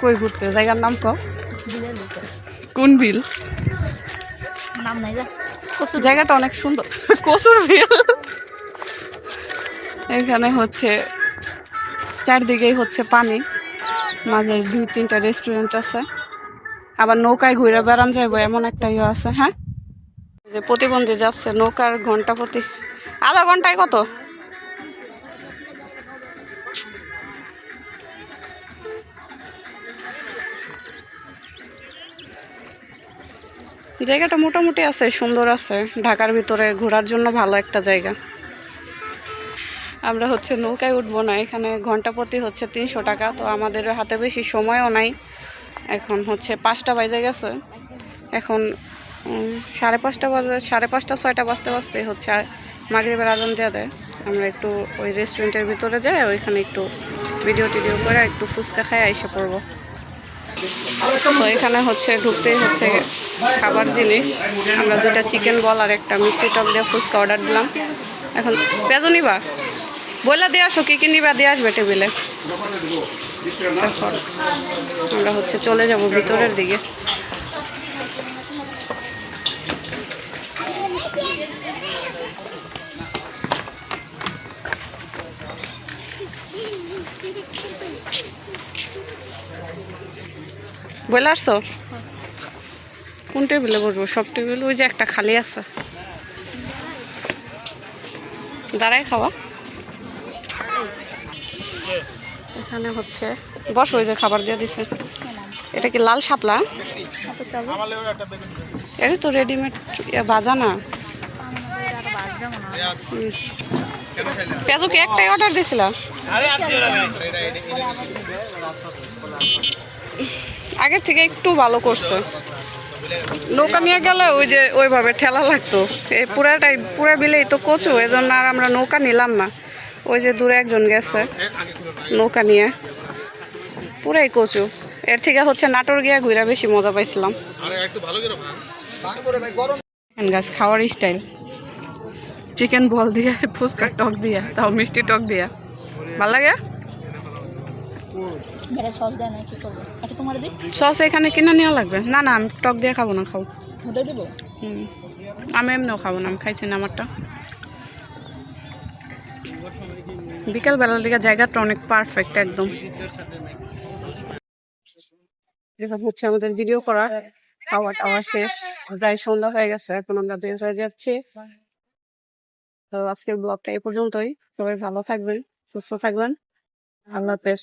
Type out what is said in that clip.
কই ঘুরতে? জায়গার নাম কও? কোন বিল? নাম নাই যা। জায়গাটা অনেক সুন্দর। কসুর বিল। এখানে হচ্ছে চারদিকেই হচ্ছে পানি। মাঝে দুই তিনটা রেস্টুরেন্ট আছে। আবার নৌকায় ঘুরে বেড়ান যাইব এমন একটা ইয়ে আছে হ্যাঁ? যে প্রতিবন্ধী যাচ্ছে নৌকার ঘণ্টা প্রতি। আধা ঘন্টায় কত? জায়গাটা মোটামুটি আছে, সুন্দর আছে। ঢাকার ভিতরে ঘোরার জন্য ভালো একটা জায়গা। আমরা হচ্ছে নৌকায় উঠবো না, এখানে ঘণ্টা প্রতি হচ্ছে তিনশো টাকা, তো আমাদের হাতে বেশি সময়ও নাই। এখন হচ্ছে পাঁচটা বাজে গেছে। এখন সাড়ে পাঁচটা বাজে, সাড়ে পাঁচটা, ছয়টা বাজতে বাজতে হচ্ছে মাগরিবের আজান দেওয়া দেয়। আমরা একটু ওই রেস্টুরেন্টের ভিতরে যাই, ওইখানে একটু ভিডিও টিডিও করে একটু ফুচকা খাই এসে পড়ব। তো এখানে হচ্ছে ঢুকতেই হচ্ছে খাবার জিনিস। আমরা দুটা চিকেন বল আর একটা মিষ্টি টক দিয়ে ফুচকা অর্ডার দিলাম। এখন পেঁয়াজও নিবা? বইলা দিয়ে আসো, কী কী নিবা? দিয়ে আসবে টেবিলে। আমরা হচ্ছে চলে যাব ভিতরের দিকে। বলে আসছো কোন টেবিলে বসবো? সব টেবিল ওই যে একটা খালি আছে। দাঁড়াই খাওয়া। এখানে হচ্ছে বস ওই যে খাবার দিয়ে দিছে। এটা কি লাল শাপলা? এটা তো রেডিমেড ভাজা না? পেঁয়াজু কি একটাই অর্ডার দিছিল। আগের থেকে একটু ভালো করছে। নৌকা নিয়ে গেলে ওই যে ওইভাবে ঠেলা লাগতো। এই পুরাটাই পুরা বিলেই তো কচু এই জন্য আর আমরা নৌকা নিলাম না। ওই যে দূরে একজন গেছে নৌকা নিয়ে। পুরাই কচু। এর থেকে হচ্ছে নাটোর গিয়া ঘুরা বেশি মজা পাইছিলাম। গাছ খাওয়ার স্টাইল চিকেন বল দিয়ে ফুচকা টক দিয়ে তাও মিষ্টি টক দিয়ে। ভালো লাগে? সস দেয় না কি করব? এটা তোমার দিই সস এখানে কিনে নেওয়া লাগবে? না না আমি টক দিয়ে খাব না খাও। হুম। আমি এমনিও খাব না আমি খাইছি না আমারটা। বিকাল বেলার দিকে জায়গাটা অনেক পারফেক্ট একদম। হচ্ছে আমাদের ভিডিও করা খাওয়া টাওয়া শেষ প্রায় সন্ধ্যা হয়ে গেছে এখন আমরা বের হয়ে যাচ্ছি। তো আজকের ব্লগটা এই পর্যন্তই। সবাই ভালো থাকবেন সুস্থ থাকবেন। আল্লাহ হাফেজ।